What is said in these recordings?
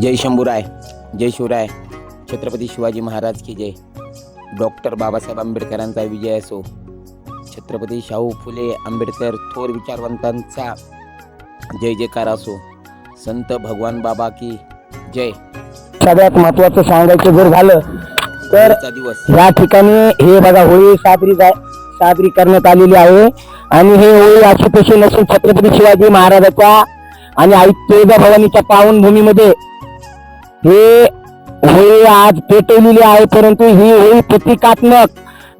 जय शंभूराय जय शिवराय. छत्रपती शिवाजी महाराज की जय. डॉक्टर बाबासाहेब आंबेडकरांचा विजय असो. छत्रपती शाहू फुले आंबेडकर थोर विचारवंतांचा जय जयकार असो. संत भगवान बाबा की जय. सगळ्यात महत्वाचं सांगायचं जर झालं तर दिवस. या ठिकाणी हे बघा होळी साजरी जा- साजरी करण्यात आलेली आहे. आणि हे होळी अशी तशी नसून छत्रपती शिवाजी महाराजाच्या आणि आई तुळजाभवानीच्या पावनभूमीमध्ये हे होळी आज पेटवलेली आहे परंतु ही होळी प्रतिकात्मक.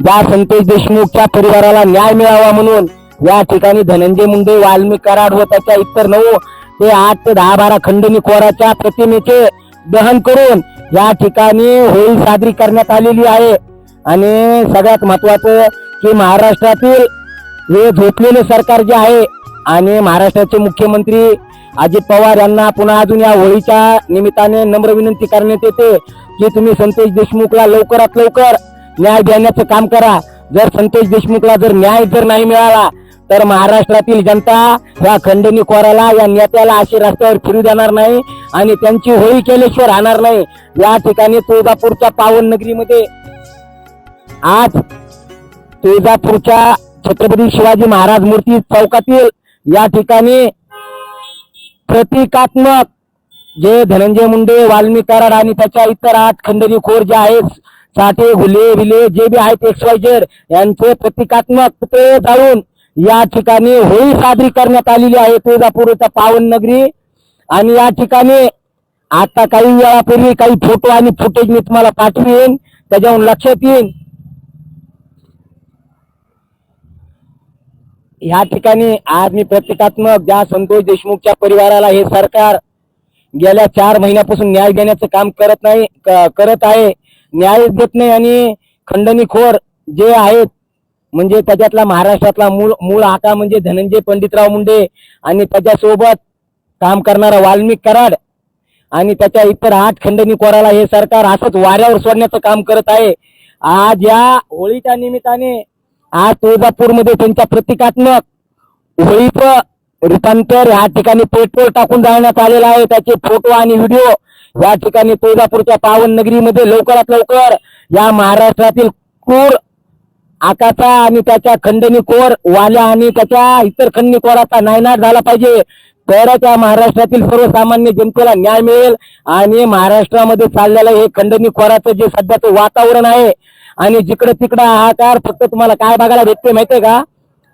ज्या संतोष देशमुखच्या परिवाराला न्याय मिळावा म्हणून या ठिकाणी धनंजय मुंडे वाल्मिक कराड व त्याच्या इतर नऊ ते आठ ते दहा बारा खंडणी कोराच्या प्रतिमेचे दहन करून या ठिकाणी होळी साजरी करण्यात आलेली आहे. आणि सगळ्यात महत्वाचं की महाराष्ट्रातील हे झोपलेले सरकार जे आहे आणि महाराष्ट्राचे मुख्यमंत्री अजित पवार यांना पुन्हा अजून या होळीच्या निमित्ताने नम्र विनंती करण्यात येते की तुम्ही संतोष देशमुखला लवकरात लवकर न्याय देण्याचं काम करा. जर संतोष देशमुखला जर न्याय जर नाही मिळाला तर महाराष्ट्रातील जनता या खंडणी कोराला या नेत्याला अशी रस्त्यावर फिरू देणार नाही आणि त्यांची होळी केल्याशिवाय राहणार नाही. या ठिकाणी तुळजापूरच्या पावन नगरीमध्ये आज तुळजापूरच्या छत्रपती शिवाजी महाराज मूर्ती चौकातील या ठिकाणी प्रतिकात्मक. जे धनंजय मुंडे वाल्मिकाराड आणि त्याच्या इतर आठ खंडणी खोर जे आहेत साठे घुले विले जे बी आहेत एक्स यांचे प्रतिकात्मक पुतळे जाळून या ठिकाणी होळी साजरी करण्यात आलेली आहे तुळजापूरच्या पावन नगरी. आणि या ठिकाणी आता काही वेळापूर्वी काही फोटो आणि फुटेज मी तुम्हाला पाठवीन. त्याच्याहून लक्षात येईन. ह्या ठिकाणी आज मी प्रतिकात्मक ज्या संतोष देशमुखच्या परिवाराला हे सरकार गेल्या चार महिन्यापासून न्याय देण्याचं काम करत नाही करत आहे न्याय देत नाही आणि खंडणीखोर जे आहेत म्हणजे त्याच्यातला महाराष्ट्रातला मूळ मूळ हाका म्हणजे धनंजय पंडितराव मुंडे आणि त्याच्यासोबत काम करणारा वाल्मिक कराड आणि त्याच्या इतर आठ खंडणी कोराला हे सरकार असंच वाऱ्यावर सोडण्याचं काम करत आहे. आज या होळीच्या निमित्ताने आज तुळजापूरमध्ये त्यांच्या प्रतिकात्मक होळीचं रूपांतर या ठिकाणी पेट्रोल टाकून जाण्यात आलेलं आहे. त्याचे फोटो आणि व्हिडिओ या ठिकाणी तुळजापूरच्या पावन नगरीमध्ये लवकरात लवकर या महाराष्ट्रातील क्रूर आकाचा आणि त्याच्या खंडणीकोर वाल्या आणि त्याच्या इतर खंडणीकोराचा नायनाट झाला पाहिजे. तरच या महाराष्ट्रातील सर्वसामान्य जनतेला न्याय मिळेल आणि महाराष्ट्रामध्ये चाललेलं हे खंडणीखोराचं जे सध्याचं वातावरण आहे आणि जिकडे तिकडे हाकार फक्त तुम्हाला काय बघायला भेटते माहितीये का?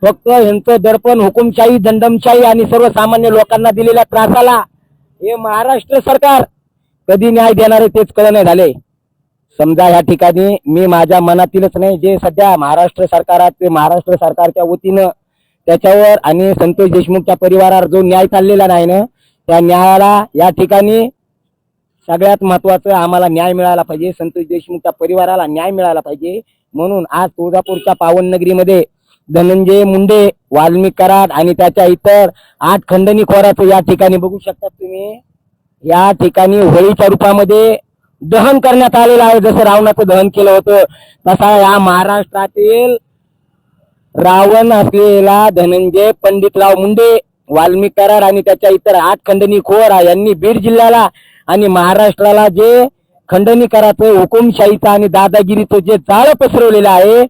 फक्त यांचं दर्पण हुकुमशाही दंडमशाही आणि सर्वसामान्य लोकांना दिलेल्या त्रासाला हे महाराष्ट्र सरकार कधी न्याय देणारे तेच कळ नाही झाले समजा या ठिकाणी मी माझ्या मनातीलच नाही जे सध्या महाराष्ट्र सरकारात ते महाराष्ट्र सरकारच्या वतीनं त्याच्यावर आणि संतोष देशमुखच्या परिवारावर जो न्याय चाललेला नाही ना त्या न्यायाला या ठिकाणी सगळ्यात महत्वाचं आम्हाला न्याय मिळाला पाहिजे. संतोष देशमुखच्या परिवाराला न्याय मिळाला पाहिजे. म्हणून आज तुळजापूरच्या पावन नगरीमध्ये धनंजय मुंडे वाल्मिक कराड आणि त्याच्या इतर आठ खंडणी खोराचं या ठिकाणी बघू शकता तुम्ही. या ठिकाणी होळीच्या रूपामध्ये दहन करण्यात आलेलं आहे. जसं रावणाचं दहन केलं होतं तसा या महाराष्ट्रातील रावण असलेला धनंजय पंडितराव मुंडे वाल्मिक कराड आणि त्याच्या इतर आठ खंडणी खोरा यांनी बीड जिल्ह्याला आणि महाराष्ट्राला जे खंडणी करायचं हुकुमशाहीचा आणि दादागिरीचं जे जाळं पसरवलेलं आहे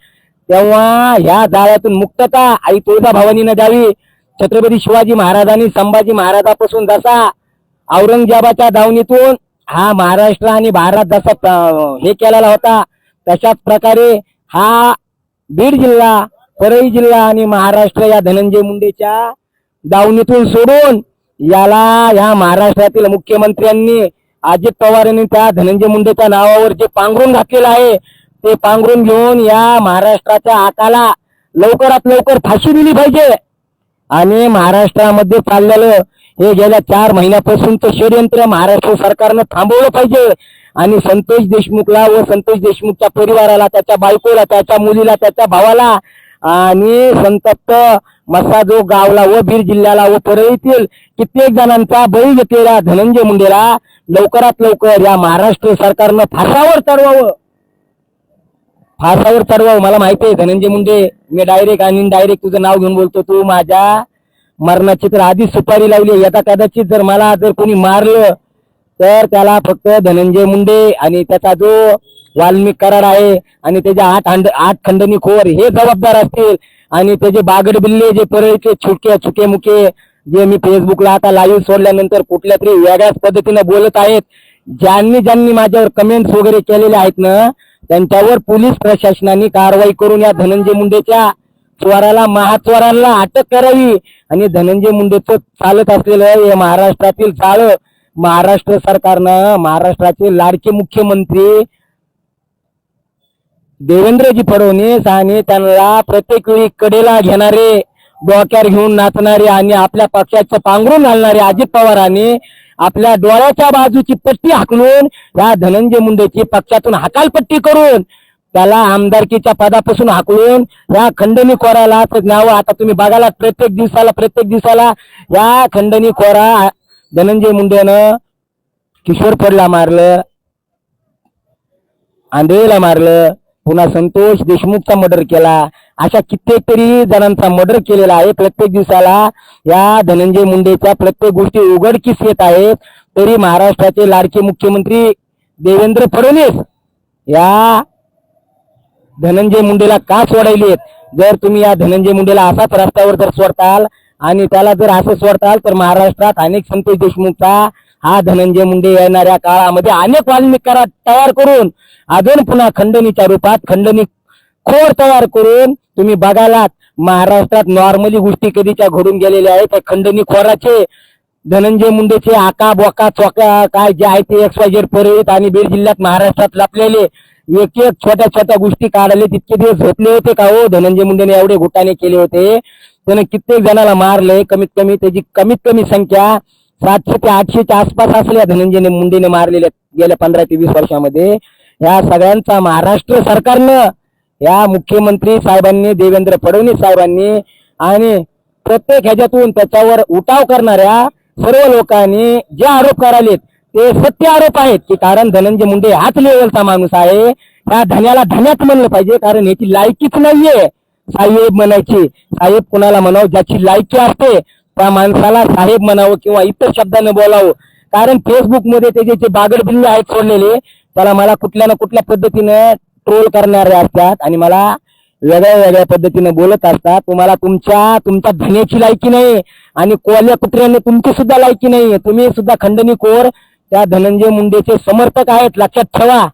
तेव्हा ह्या जाळ्यातून मुक्तता आई तुळजा भवानीनं द्यावी. छत्रपती शिवाजी महाराजांनी संभाजी महाराजापासून जसा औरंगजेबाच्या दावणीतून हा महाराष्ट्र आणि भारत जसा हे केलेला होता तशाच प्रकारे हा बीड जिल्हा परळी जिल्हा आणि महाराष्ट्र या धनंजय मुंडेच्या दावणीतून सोडून याला या महाराष्ट्रातील मुख्यमंत्र्यांनी अजित पवार यांनी त्या धनंजय मुंडेच्या नावावर जे पांघरून घातलेलं आहे ते पांघरून घेऊन या महाराष्ट्राच्या आकाला लवकरात लवकर फाशी दिली पाहिजे. आणि महाराष्ट्रामध्ये चाललेलं हे गेल्या चार महिन्यापासूनचं षडयंत्र महाराष्ट्र सरकारनं थांबवलं पाहिजे. आणि संतोष देशमुखला व संतोष देशमुखच्या परिवाराला त्याच्या बायकोला त्याच्या मुलीला त्याच्या भावाला आणि संतप्त मसाजो गावला व बीड जिल्ह्याला व परळीतील कित्येक जणांचा बळी घेतलेल्या धनंजय मुंडेला लवकरात लवकर या महाराष्ट्र सरकारनं फासावर चढवावं. फासावर चढवावं. मला माहिती आहे धनंजय मुंडे मी डायरेक्ट आणि डायरेक्ट तुझं नाव घेऊन बोलतो. तू माझ्या मरणाची तर आधीच सुपारी लावली आहे. यदा कदाचित जर मला जर कोणी मारलं तर त्याला फक्त धनंजय मुंडे आणि त्याचा जो वाल्मिक कराड आहे आणि त्याचे आठ हंड आठ खंडणी खोर हे जबाबदार असतील. आणि त्याचे बागड बिल्ले जे परळीचे छुटके छुके मुके जे मी फेसबुकला आता लाईव्ह सोडल्यानंतर कुठल्या तरी वेगळ्याच पद्धतीने बोलत आहेत ज्यांनी ज्यांनी माझ्यावर कमेंट्स वगैरे केलेले आहेत ना त्यांच्यावर पोलीस प्रशासनाने कारवाई करून या धनंजय मुंडेच्या चोराला महाचोरांना अटक करावी. आणि धनंजय मुंडेचं चालत असलेलं हे महाराष्ट्रातील चाळ महाराष्ट्र सरकारनं महाराष्ट्राचे लाडके मुख्यमंत्री देवेंद्रजी फडणवीस आणि त्यांना प्रत्येक वेळी कडेला घेणारे डोक्यावर घेऊन नाचणारे आणि आपल्या पक्षाचं पांघरून घालणारे अजित पवारांनी आपल्या डोळ्याच्या बाजूची पट्टी हाकलून या धनंजय मुंडेची पक्षातून हकालपट्टी करून त्याला आमदारकीच्या पदापासून हाकलून या खंडणी खोराला नाव आता तुम्ही बघायला प्रत्येक दिवसाला प्रत्येक दिवसाला या खंडणी खोरा धनंजय मुंडेनं किशोर फडला मारलं आंधळेला मारलं. पुन्हा संतोष देशमुखचा मर्डर केला. अशा कित्येक तरी जणांचा मर्डर केलेला आहे. प्रत्येक दिवसाला या धनंजय मुंडेच्या प्रत्येक गोष्टी उघडकीस येत आहेत. तरी महाराष्ट्राचे लाडके मुख्यमंत्री देवेंद्र फडणवीस या धनंजय मुंडेला का सोडायलेत जर तुम्ही या धनंजय मुंडेला असाच रस्त्यावर जर सोडताल आणि त्याला जर असं सोडताल तर महाराष्ट्रात अनेक संतोष देशमुखचा हा धनंजय मुंडे येणाऱ्या काळामध्ये अनेक वाल्मिक करा तयार करून अजून पुन्हा खंडणीच्या रूपात खंडणी खोड तयार करून तुम्ही बघालात महाराष्ट्रात नॉर्मली गोष्टी कधीच्या घडून गेलेल्या आहेत त्या खंडणी खोराचे धनंजय मुंडेचे आका बोका चोका काय जे आहे ते एक्स वाय परळीत आणि बीड जिल्ह्यात महाराष्ट्रात लपलेले एक एक छोट्या छोट्या गोष्टी काढले तितके दिवस झोपले होते का हो? धनंजय मुंडेने एवढे घोटाने केले होते. त्याने कित्येक जणाला मारले कमीत कमी त्याची कमीत कमी संख्या सातशे ते आठशेच्या आसपास असल्या धनंजय मुंडेने मारलेल्या गेल्या पंधरा ते वीस वर्षामध्ये. या सगळ्यांचा महाराष्ट्र सरकारनं या मुख्यमंत्री साहेबांनी देवेंद्र फडणवीस साहेबांनी आणि प्रत्येक ह्याच्यातून त्याच्यावर उठाव करणाऱ्या सर्व लोकांनी जे आरोप करालेत ते सत्य आरोप आहेत की कारण धनंजय मुंडे हाच लेवलचा माणूस आहे. त्या धन्याला धन्यात म्हणलं पाहिजे कारण याची लायकीच नाहीये. साहेब म्हणायची साहेब कुणाला म्हणावं ज्याची लायकी असते त्या माणसाला साहेब म्हणावं किंवा इतर शब्दानं बोलावं. कारण फेसबुकमध्ये त्याचे जे बागड आहेत सोडलेले त्याला मला कुठल्या ना कुठल्या पद्धतीनं ट्रोल करणारे असतात आणि मला वेगळ्या वेगळ्या पद्धतीनं बोलत असतात. तुम्हाला तुमच्या तुमच्या धन्याची लायकी नाही आणि कोल्या कुत्र्याने तुमची सुद्धा लायकी नाही तुम्ही सुद्धा खंडणी कोर त्या धनंजय मुंडेचे समर्थक आहेत. लक्षात ठेवा.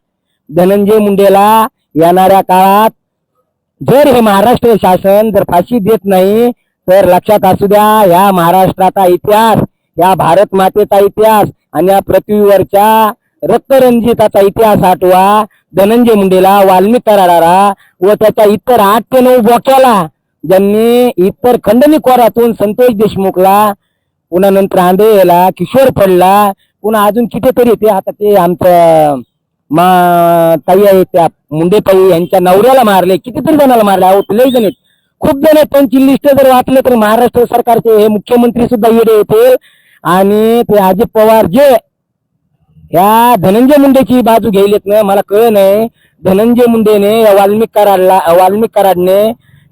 धनंजय मुंडेला येणाऱ्या काळात जर हे महाराष्ट्र शासन जर फाशी देत नाही तर लक्षात असू द्या या महाराष्ट्राचा इतिहास या भारत मातेचा इतिहास आणि या पृथ्वीवरच्या रक्तरंजिताचा इतिहास आठवा. धनंजय मुंडेला वाल्मिक कराडाला व त्याच्या इतर आठ ते नऊ बोक्याला ज्यांनी इतर खंडणी कोरातून संतोष देशमुखला पुन्हा नंतर आंधळेला किशोर फडला पुन्हा अजून कितीतरी ते आता ते आमचं मा ताई आहे त्या मुंडे ताई यांच्या नवऱ्याला मारले कितीतरी जणाला मारले अहो लई जण आहेत. खूप जण आहेत. त्यांची लिस्ट जर वाचले तर महाराष्ट्र सरकारचे हे मुख्यमंत्री सुद्धा येडे येतील. आणि ते अजित पवार जे या धनंजय मुंडेची बाजू घेईलेत ना मला कळ नाही. धनंजय मुंडेने या वाल्मिक कराडला वाल्मिक कराडने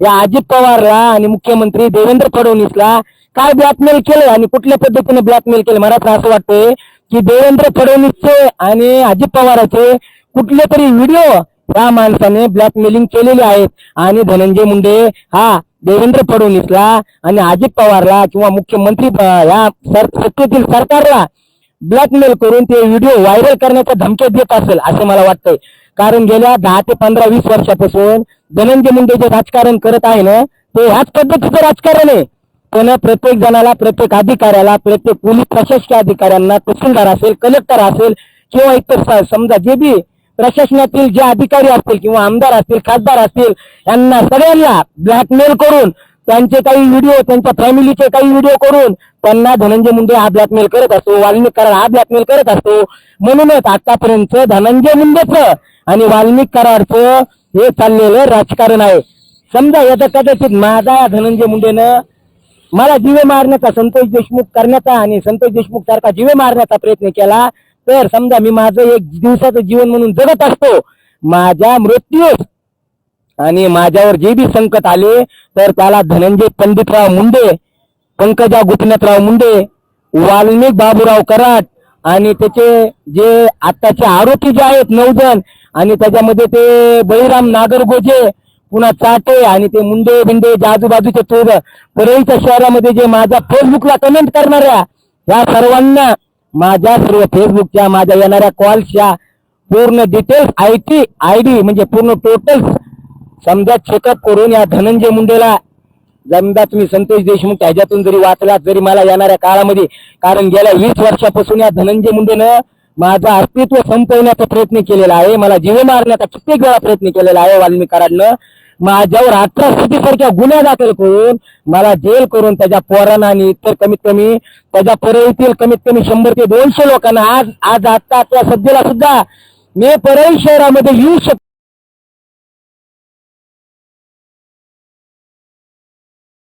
या अजित पवारला आणि मुख्यमंत्री देवेंद्र फडणवीसला काय ब्लॅकमेल केलं? आणि कुठल्या पद्धतीने ब्लॅकमेल केलं? मला तर असं वाटतंय की देवेंद्र फडणवीसचे आणि अजित पवाराचे कुठले तरी व्हिडिओ या माणसाने ब्लॅकमेलिंग केलेले आहेत. आणि धनंजय मुंडे हा देवेंद्र फडणवीसला आणि अजित पवारला किंवा मुख्यमंत्री या सर सत्तेतील सरकारला ब्लॅकमेल करून ते व्हिडिओ व्हायरल करण्याच्या धमक्या देत असेल असं मला वाटतंय. कारण गेल्या दहा ते पंधरा वीस वर्षापासून धनंजय मुंडे जे राजकारण करत आहे ना ते ह्याच पद्धतीचं राजकारण आहे. पण प्रत्येक जणाला प्रत्येक अधिकाऱ्याला प्रत्येक पोलीस प्रशासकीय अधिकाऱ्यांना तहसीलदार असेल कलेक्टर असेल किंवा इतर स- समजा जे बी प्रशासनातील जे अधिकारी असतील किंवा आमदार असतील खासदार असतील यांना सगळ्यांना ब्लॅकमेल करून त्यांचे काही व्हिडिओ त्यांच्या फॅमिलीचे काही व्हिडिओ करून त्यांना धनंजय मुंडे हा ब्लॅकमेल करत असतो वाल्मिक कराड हा ब्लॅकमेल करत असतो. म्हणूनच आतापर्यंत धनंजय मुंडेचं आणि वाल्मिक कराडचं हे चाललेलं राजकारण आहे. समजा याचा कदाचित माझा धनंजय मुंडेनं मला जीवे मारण्याचा संतोष देशमुख करण्याचा आणि संतोष देशमुख सारखा जीवे मारण्याचा प्रयत्न केला तर समजा मी माझं एक दिवसाचं जीवन म्हणून जगत असतो माझ्या मृत्यूस आणि माझ्यावर जे बी संकट आले तर त्याला धनंजय पंडितराव मुंडे पंकजा गोपीनाथराव मुंडे वाल्मिक बाबूराव कराड आणि त्याचे जे आत्ताचे आरोपी जे आहेत नऊ जण आणि त्याच्यामध्ये ते बळीराम नागरगोजे पुन्हा चाटे आणि ते मुंडे बिंडे जे आजूबाजूचे चोर परळीच्या शहरामध्ये जे माझ्या फेसबुकला कमेंट करणाऱ्या या सर्वांना माझ्या सर्व फेसबुकच्या माझ्या येणाऱ्या कॉल्सच्या पूर्ण details I T I D म्हणजे पूर्ण टोटल समजा चेकअप करून या धनंजय मुंडेला समजा तुम्ही संतोष देशमुख ह्याच्यातून जरी वाचलात जरी मला येणाऱ्या काळामध्ये कारण गेल्या वीस वर्षापासून या धनंजय मुंडेनं माझं अस्तित्व संपवण्याचा प्रयत्न केलेला आहे मला जीव मारण्याचा कित्येक वेळा प्रयत्न केलेला आहे वाल्मी माझ्यावर अठरा सारख्या गुन्ह्या दाखल करून मला जेल करून त्याच्या पोरांना आणि इतर कमीत कमी त्याच्या परळीतील कमीत कमी शंभर ते दोनशे लोकांना आज आज आता त्या सध्याला सुद्धा मी परळी शहरामध्ये येऊ शकतो.